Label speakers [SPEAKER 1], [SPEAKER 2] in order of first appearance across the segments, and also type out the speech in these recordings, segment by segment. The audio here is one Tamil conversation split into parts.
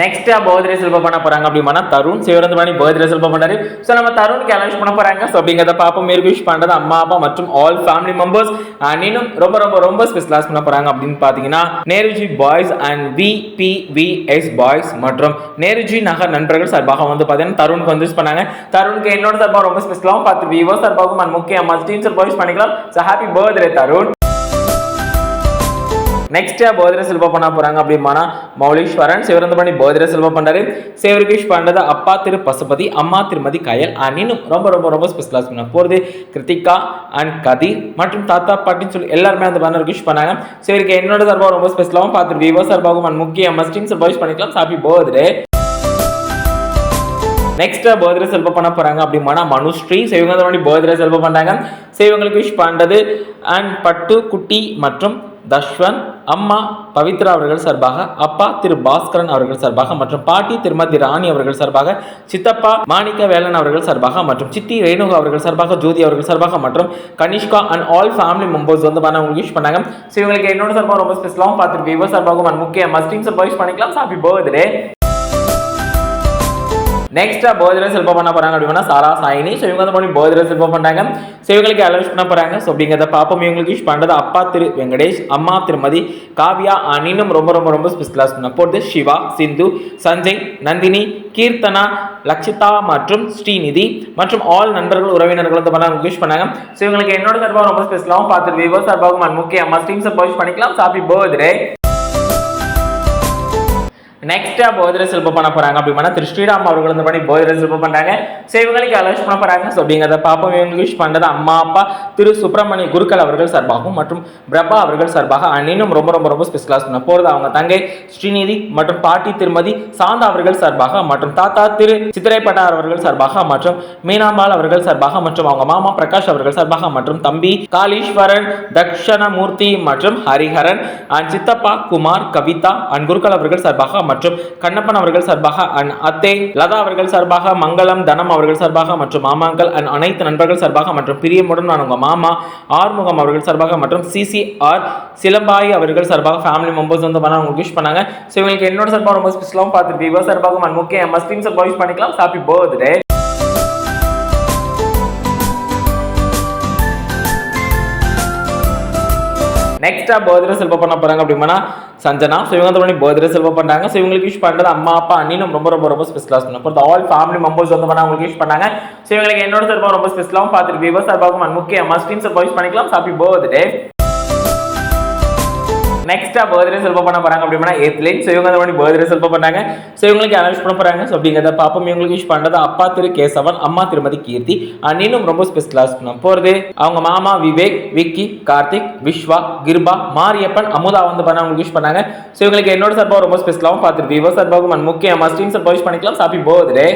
[SPEAKER 1] நெக்ஸ்ட் பர்த்டே செல்ப பண்ண போகிறாங்க அப்படின்னா தருண் சிவரந்தமணி பர்த்டே செல்ப பண்ணாரு. ஸோ நம்ம தருணுக்கு அனௌன்ஸ் பண்ண போகிறாங்க ஸோ அப்படிங்கிறத பாப்போம் மேற்கு விஷ் பண்ணுறது அம்மா அப்பா மற்றும் ஆல் ஃபேமிலி மெம்பர்ஸ் அண்ட் இன்னும் ரொம்ப ரொம்ப ரொம்ப ஸ்பெஷலாஸ் பண்ண போகிறாங்க அப்படின்னு பார்த்தீங்கன்னா Nehruji boys and VPVS boys மற்றும் நேருஜி நகர் நண்பர்கள் சார்பாக வந்து பார்த்தீங்கன்னா தருணுக்கு வந்து wish பண்ணாங்க. தருணுக்கு என்னோட சார்பாக ரொம்ப ஸ்பெஷலாகவும் பார்த்து விவோ சார்பாகவும் அண்ட் முக்கிய அம்மா டீம் பாய்ஸ் பண்ணிக்கலாம். So happy birthday Tarun. நெக்ஸ்ட்டாக போதிர செல்வ பண்ண போகிறாங்க அப்படிமானா மௌலீஸ்வரன். சிவரந்து பண்ணி போதிர செல்வ பண்ணுறாரு சேவரிகேஷ் பண்ணுறது அப்பா திரு பசுபதி அம்மா திருமதி கயல் அண்ட் இன்னும் ரொம்ப ரொம்ப ரொம்ப ஸ்பெஷலாக பண்ண போறது கிருத்திகா அண்ட் கதிர் மற்றும் தாத்தா பாட்டின்னு சொல்லி எல்லாருமே அந்த பேனர் விஷ் பண்ணாங்க. சேவரிக்கு என்னோட சார்பாக ரொம்ப ஸ்பெஷலாகவும் பார்த்து விவோ சார்பாகவும் அண்ட் முக்கிய மஸ்டிங் சார்பாக விஷ் பண்ணிக்கலாம். Happy birthday next birthday Selvam பண்ண போகிறாங்க அப்படிமானா மனுஸ்ரீ. சிவகந்தமணி பர்த்டே செல்வம் பண்ணுறாங்க சிவங்களுக்கு விஷ் பண்ணுறது அண்ட் பட்டு குட்டி மற்றும் தஷ்வன் அம்மா பவித்ரா அவர்கள் சார்பாக அப்பா திரு பாஸ்கரன் அவர்கள் சார்பாக மற்றும் பாட்டி திருமதி ராணி அவர்கள் சார்பாக சித்தப்பா மாணிக்க வேலன் அவர்கள் சார்பாக மற்றும் சித்தி ரேணுகா அவர்கள் சார்பாக ஜோதி அவர்கள் சார்பாக மற்றும் Kanishka and all family members வந்து பண்ணவங்க உங்களுக்கு பண்ணாங்க. ஸோ இவங்களுக்கு என்னோட சார்பாக ரொம்ப ஸ்பெஷலாகவும் பார்த்துட்டு விவோ சார்பாகவும் அண்ட் முக்கிய மஸ்டிங் சார்பாக யூஸ் பண்ணிக்கலாம். ஹாப்பி பர்த்டே நெக்ஸ்ட்டாக பர்த்டே சிற்பம் பண்ண போகிறாங்க அப்படின்னா சாரா சாயினி. ஸோ இவங்க வந்து பண்ணி பர்த்டே சிற்பம் பண்றாங்க. ஸோ இவங்களுக்கு அலௌன்ஸ் பண்ண போகிறாங்க ஸோ அப்படிங்கிறத பார்ப்போம். இவங்களுக்கு யூஸ் பண்ணுறது அப்பா திரு வெங்கடேஷ் அம்மா திருமதி காவ்யா அனினும் ரொம்ப ரொம்ப ரொம்ப ஸ்பெஷலாக பண்ண போகிறது சிவா சிந்து சஞ்சய் நந்தினி கீர்த்தனா லக்ஷிதா மற்றும் ஸ்ரீநிதி மற்றும் ஆல் நண்பர்கள் உறவினர்கள் வந்து பண்ண விஷ் பண்ணாங்க. ஸோ இவங்களுக்கு என்னோட சார்பாக ரொம்ப ஸ்பெஷலாகவும் பார்த்து விவோ சார்பாகவும் and முக்கிய அம்மா ஸ்ட்ரீம்ஸை சார்பாக பண்ணிக்கலாம். ஹாப்பி பர்த்டே நெக்ஸ்டா போதிர செல்ப பண்ண போறாங்க. அப்படின்னா திரு ஸ்ரீராம் அவர்கள் வந்து பண்ணி போதிர செல்ப பண்றாங்க. ஸோ இவங்களுக்கு அலௌன்ஸ் பண்ண போறாங்க. ஸோ அப்படிங்கிறத பாப்போம் இவங்க விஷ் பண்றது அம்மா அப்பா திரு சுப்பிரமணிய குருக்கள் அவர்கள் சார்பாகவும் மற்றும் பிரபா அவர்கள் சார்பாக and ரொம்ப ரொம்ப ரொம்ப ஸ்பெஷலாக பண்ண போறது அவங்க தங்கை ஸ்ரீநிதி மற்றும் பாட்டி திருமதி சாந்தா அவர்கள் சார்பாக மற்றும் தாத்தா திரு சித்திரைப்பட்டார் அவர்கள் சார்பாக மற்றும் மீனாம்பாள் அவர்கள் சார்பாக மற்றும் அவங்க மாமா பிரகாஷ் அவர்கள் சார்பாக மற்றும் தம்பி காளீஸ்வரன் தக்ஷணமூர்த்தி மற்றும் ஹரிஹரன் அண்ட் சித்தப்பா குமார் கவிதா அண்ட் குருக்கள் அவர்கள் சார்பாக மற்றும் கண்ணப்பன் அவர்கள் சார்பாக அண்ட் அத்தே லதா அவர்கள் சார்பாக மங்களம் தனம் அவர்கள் சார்பாக மற்றும் மாமாங்கள் அண்ட் அனைத்து நண்பர்கள் சார்பாக மற்றும் பிரியமுடன் நான் உங்கள் மாமா ஆறுமுகம் அவர்கள் சார்பாக மற்றும் சிசிஆர் சிலம்பாய் அவர்கள் சார்பாக ஃபேமிலி மெம்பர்ஸ் வந்து பண்ண உங்களுக்கு விஷ் பண்ணாங்க. ஸோ இவங்களுக்கு என்னோட சார்பாக ரொம்ப ஸ்பெஷலாகவும் பார்த்துட்டு விவோ சார்பாக முக்கிய மஸ்டிங் சார்பாக விஷ் பண்ணிக்கலாம். ஹாப்பி பர்த்டே நெக்ஸ்டா பர்த்டே செல்வ பண்ண போறாங்க அப்படின்னா சஞ்சனா. ஸோ இவங்க வந்து பர்த்டே செல்வ பண்ணுறாங்க ஸோ இவங்களுக்கு யூஸ் பண்ணுறது அம்மா அப்பா அண்ணினும் ரொம்ப ரொம்ப ரொம்ப ஸ்பெஷலாக சொன்னோம் போகிறது ஆல் ஃபேமிலி மெம்பர்ஸ் வந்து பண்ண அவங்களுக்கு யூஸ் பண்ணாங்க. ஸோ இவங்களுக்கு என்னோட சார்பாக ரொம்ப ஸ்பெஷலாகவும் பார்த்துட்டு விவசாயம் சார்பாகவும் and முக்கிய சார்பாக பண்ணிக்கலாம். ஹாப்பி பர்த்டே நெக்ஸ்ட்டாக பர்த்டே செல்ப பண்ண போறாங்க அப்படின்னா ஏத்லேன் ஸோ இவங்க வந்து பர்த்டே செல்ப பண்ணாங்க. ஸோ இவங்களுக்கு அனௌன்ஸ் பண்ண போகிறாங்க ஸோ அப்படிங்கிறத பாப்பம் இவங்களுக்கு விஷ் பண்ணுறது அப்பா திரு கேசவன் அம்மா திருமதி கீர்த்தி அண்ட் இன்னும் ரொம்ப ஸ்பெஷலாக பண்ண போகிறது அவங்க மாமா விவேக் விக்கி கார்த்திக் விஸ்வா கிருபா மாரியப்பன் அமுதா வந்து பண்ண அவங்களுக்கு விஷ் பண்ணாங்க. ஸோ இவங்களுக்கு என்னோட சார்பாக ரொம்ப ஸ்பெஷலாகவும் பார்த்துருப்பீங்க. விவோ சார்பாகவும் and முக்கிய மஸ்டின் பண்ணிக்கலாம். சாப்பி போகுது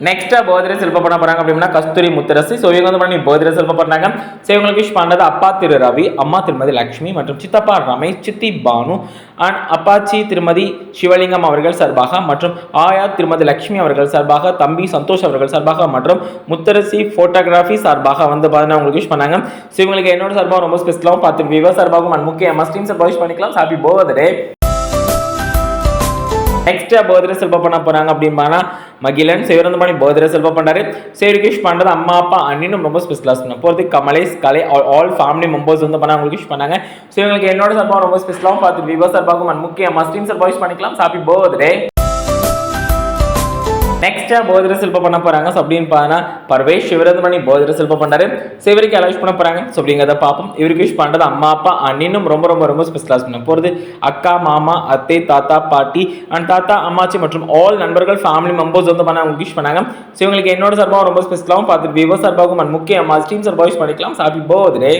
[SPEAKER 1] நெக்ஸ்டா பர்த்டே செல்ப பண்ண போறாங்க அப்படின்னா கஸ்தூரி முத்தரசு. ஸோ இவங்க வந்து பண்ணி பர்த்டே செல்ப பண்ணாங்க ஸோ இவங்களுக்கு விஷ் பண்ணது அப்பா திரு ரவி அம்மா திருமதி லக்ஷ்மி மற்றும் சித்தப்பா ரமேஷ் சித்தி பானு அண்ட் அப்பாச்சி திருமதி சிவலிங்கம் அவர்கள் சார்பாக மற்றும் ஆயா திருமதி லக்ஷ்மி அவர்கள் சார்பாக தம்பி சந்தோஷ் அவர்கள் சார்பாக மற்றும் முத்தரசி போட்டோகிராஃபி சார்பாக வந்து பார்த்தீங்கன்னா உங்களுக்கு விஷ் பண்ணாங்க. ஸோ இவங்களுக்கு என்னோட சார்பாக ரொம்ப ஸ்பெஷலாகவும் பார்த்து விவோ சார்பாகவும் அண்ட் முக்கிய மஸ்டின் சார்பாக விஷ் பண்ணிக்கலாம். ஹாப்பி போவதே நெக்ஸ்ட் பர்த்டே செல்வா பண்ண போகிறாங்க அப்படின்னா மகிழன் சிவரந்தமணி பர்த்டே செல்வா பண்ணுறாரு சேருகேஷ் பண்ணுறது அம்மா அப்பா அண்ணினும் ரொம்ப ஸ்பெஷலாக பண்ண போகிறது Kamlesh Kalai all family members வந்து பண்ண அவங்களுக்கு விஷ் பண்ணாங்க. ஸோ இவங்களுக்கு என்னோட சார்பாக ரொம்ப ஸ்பெஷலாகவும் பார்த்து விவோ சார்பாகவும் முக்கியம் முக்கிய மஸ்டின் சார்பாக விஷ் பண்ணிக்கலாம் ஹாப்பி பர்த்டே நெக்ஸ்ட்டாக போதிர சிற்பம் பண்ண போகிறாங்க ஸோ அப்படின்னு பார்த்தா பர்வேஷ் சிவரந்தமணி போதிர சிற்பம் பண்ணாரு ஸோ இவருக்கு அலௌஸ் பண்ண போகிறாங்க ஸோ அப்படிங்கிறத பார்ப்போம். இவருக்கு விஷ் பண்ணுறது அம்மா அப்பா அண்ணினும் ரொம்ப ரொம்ப ரொம்ப ஸ்பெஷலாக பண்ண போகிறது அக்கா மாமா அத்தை தாத்தா பாட்டி அண்ட் தாத்தா அம்மாச்சி மற்றும் ஆல் நண்பர்கள் ஃபேமிலி மெம்பர்ஸ் வந்து பண்ண அவங்க விஷ் பண்ணாங்க. ஸோ இவங்களுக்கு என்னோட சார்பாகவும் ரொம்ப ஸ்பெஷலாகவும் பார்த்துட்டு விவோ சார்பாகவும் அண்ட் முக்கிய அம்மா ஸ்டீம் சார்பாக விஷ் பண்ணிக்கலாம். ஹாப்பி போதே